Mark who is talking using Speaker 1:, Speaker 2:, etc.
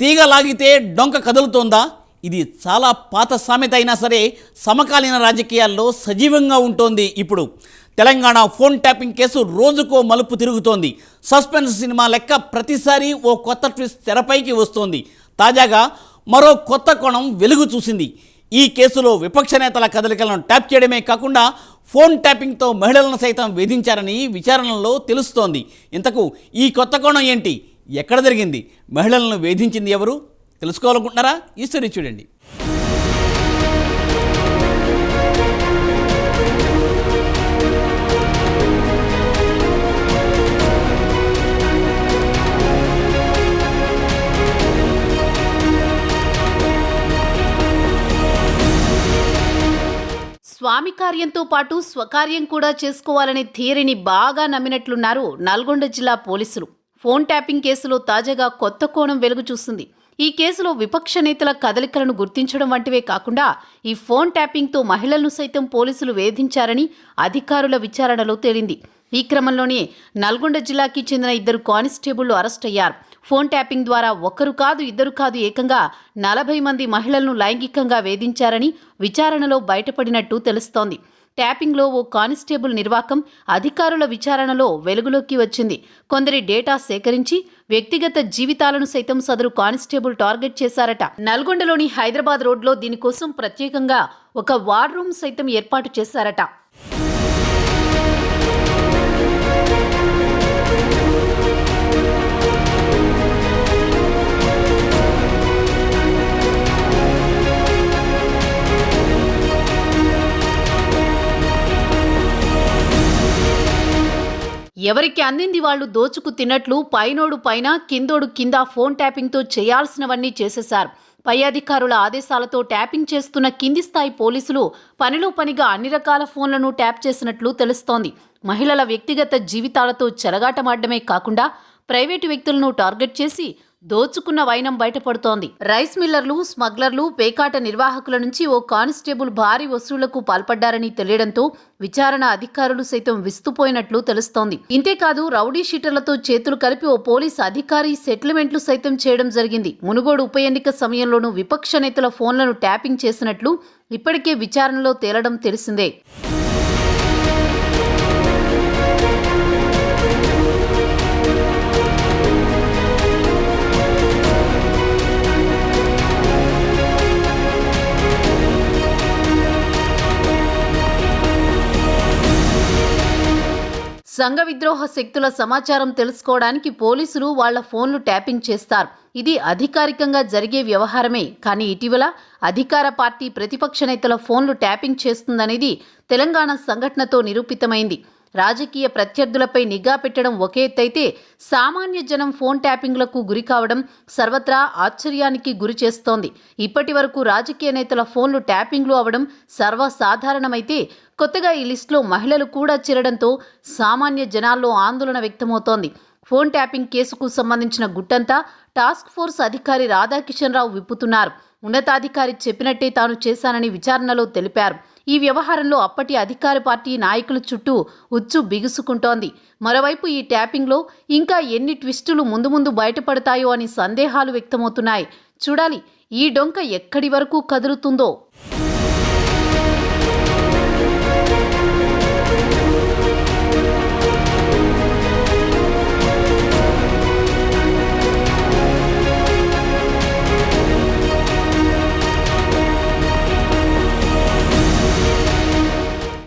Speaker 1: తీగ లాగితే డొంక కదులుతోందా? ఇది చాలా పాత సామెత అయినా సరే సమకాలీన రాజకీయాల్లో సజీవంగా ఉంటోంది ఇప్పుడు. తెలంగాణ ఫోన్ ట్యాపింగ్ కేసు రోజుకో మలుపు తిరుగుతోంది. సస్పెన్స్ సినిమా లెక్క ప్రతిసారి ఓ కొత్త ట్విస్ట్ తెరపైకి వస్తోంది. తాజాగా మరో కొత్త కోణం వెలుగు చూసింది. ఈ కేసులో విపక్ష నేతల కదలికలను ట్యాప్ చేయడమే కాకుండా ఫోన్ ట్యాపింగ్తో మహిళలను సైతం వేధించారని విచారణలో తెలుస్తోంది. ఇంతకు ఈ కొత్త కోణం ఏంటి? ఎక్కడ జరిగింది? మహిళలను వేధించింది ఎవరు? తెలుసుకోవాలనుకుంటున్నారా? ఈ స్టోరీ చూడండి.
Speaker 2: స్వామి కార్యంతో పాటు స్వకార్యం కూడా చేసుకోవాలనే థియరీని బాగా నమ్మినట్లున్నారు నల్గొండ జిల్లా పోలీసులు. ఫోన్ ట్యాపింగ్ కేసులో తాజాగా కొత్త కోణం వెలుగు చూస్తుంది. ఈ కేసులో విపక్ష నేతల కదలికలను గుర్తించడం వంటివే కాకుండా ఈ ఫోన్ ట్యాపింగ్తో మహిళలను సైతం పోలీసులు వేధించారని అధికారుల విచారణలో తేలింది. ఈ క్రమంలోనే నల్గొండ జిల్లాకి చెందిన ఇద్దరు కానిస్టేబుళ్ళు అరెస్ట్ అయ్యారు. ఫోన్ ట్యాపింగ్ ద్వారా ఒకరు కాదు ఇద్దరు కాదు ఏకంగా నలభై మంది మహిళలను లైంగికంగా వేధించారని విచారణలో బయటపడినట్టు తెలుస్తోంది. ట్యాపింగ్లో ఓ కానిస్టేబుల్ నిర్వాకం అధికారుల విచారణలో వెలుగులోకి వచ్చింది. కొందరి డేటా సేకరించి వ్యక్తిగత జీవితాలను సైతం సదరు కానిస్టేబుల్ టార్గెట్ చేశారట. నల్గొండలోని హైదరాబాద్ రోడ్లో దీనికోసం ప్రత్యేకంగా ఒక వార్ రూమ్ సైతం ఏర్పాటు చేశారట. ఎవరికి అందింది వాళ్ళు దోచుకు తిన్నట్లు పైనోడు పైన కిందోడు కింద ఫోన్ ట్యాపింగ్తో చేయాల్సినవన్నీ చేసేశారు. పై అధికారుల ఆదేశాలతో ట్యాపింగ్ చేస్తున్న కింది స్థాయి పోలీసులు పనిలో పనిగా అన్ని రకాల ఫోన్లను ట్యాప్ చేసినట్లు తెలుస్తోంది. మహిళల వ్యక్తిగత జీవితాలతో చెలగాటమాడమే కాకుండా ప్రైవేటు వ్యక్తులను టార్గెట్ చేసి దోచుకున్న వైనం బయటపడుతోంది. రైస్ మిల్లర్లు స్మగ్లర్లు పేకాట నిర్వాహకుల నుంచి ఓ కానిస్టేబుల్ భారీ వసూళ్ళకు పాల్పడ్డారని తెలియడంతో విచారణ అధికారులు సైతం విస్తుపోయినట్లు తెలుస్తోంది. ఇంతేకాదు రౌడీ షీటర్లతో చేతులు కలిపి ఓ పోలీస్ అధికారి సెటిల్మెంట్లు సైతం చేయడం జరిగింది. మునుగోడు ఉప ఎన్నిక సమయంలోనూ విపక్ష నేతల ఫోన్లను ట్యాపింగ్ చేసినట్లు ఇప్పటికే విచారణలో తేలడం తెలిసిందే. సంఘ విద్రోహ శక్తుల సమాచారం తెలుసుకోవడానికి పోలీసులు వాళ్ళ ఫోన్లు ట్యాపింగ్ చేస్తారు. ఇది అధికారికంగా జరిగే వ్యవహారమే. కానీ ఇటీవల అధికార పార్టీ ప్రతిపక్ష నేతల ఫోన్లు ట్యాపింగ్ చేస్తుందనేది తెలంగాణ సంఘటనతో నిరూపితమైంది. రాజకీయ ప్రత్యర్థులపై నిఘా పెట్టడం ఒకే ఎత్తైతే సామాన్య జనం ఫోన్ ట్యాపింగ్లకు గురి కావడం సర్వత్రా ఆశ్చర్యానికి గురి చేస్తోంది. ఇప్పటి వరకు రాజకీయ నేతల ఫోన్లు ట్యాపింగ్లు అవడం సర్వసాధారణమైతే కొత్తగా ఈ లిస్టులో మహిళలు కూడా చేరడంతో సామాన్య జనాల్లో ఆందోళన వ్యక్తమవుతోంది. ఫోన్ ట్యాపింగ్ కేసుకు సంబంధించిన గుట్టంతా టాస్క్ ఫోర్స్ అధికారి రాధాకిషన్ రావు విప్పుతున్నారు. ఉన్నతాధికారి చెప్పినట్టే తాను చేశానని విచారణలో తెలిపారు. ఈ వ్యవహారంలో అప్పటి అధికార పార్టీ నాయకుల చుట్టూ ఉచ్చు బిగుసుకుంటోంది. మరోవైపు ఈ ట్యాపింగ్లో ఇంకా ఎన్ని ట్విస్టులు ముందు ముందు బయటపడతాయో అని సందేహాలు వ్యక్తమవుతున్నాయి. చూడాలి ఈ డొంక ఎక్కడి వరకు కదులుతుందో.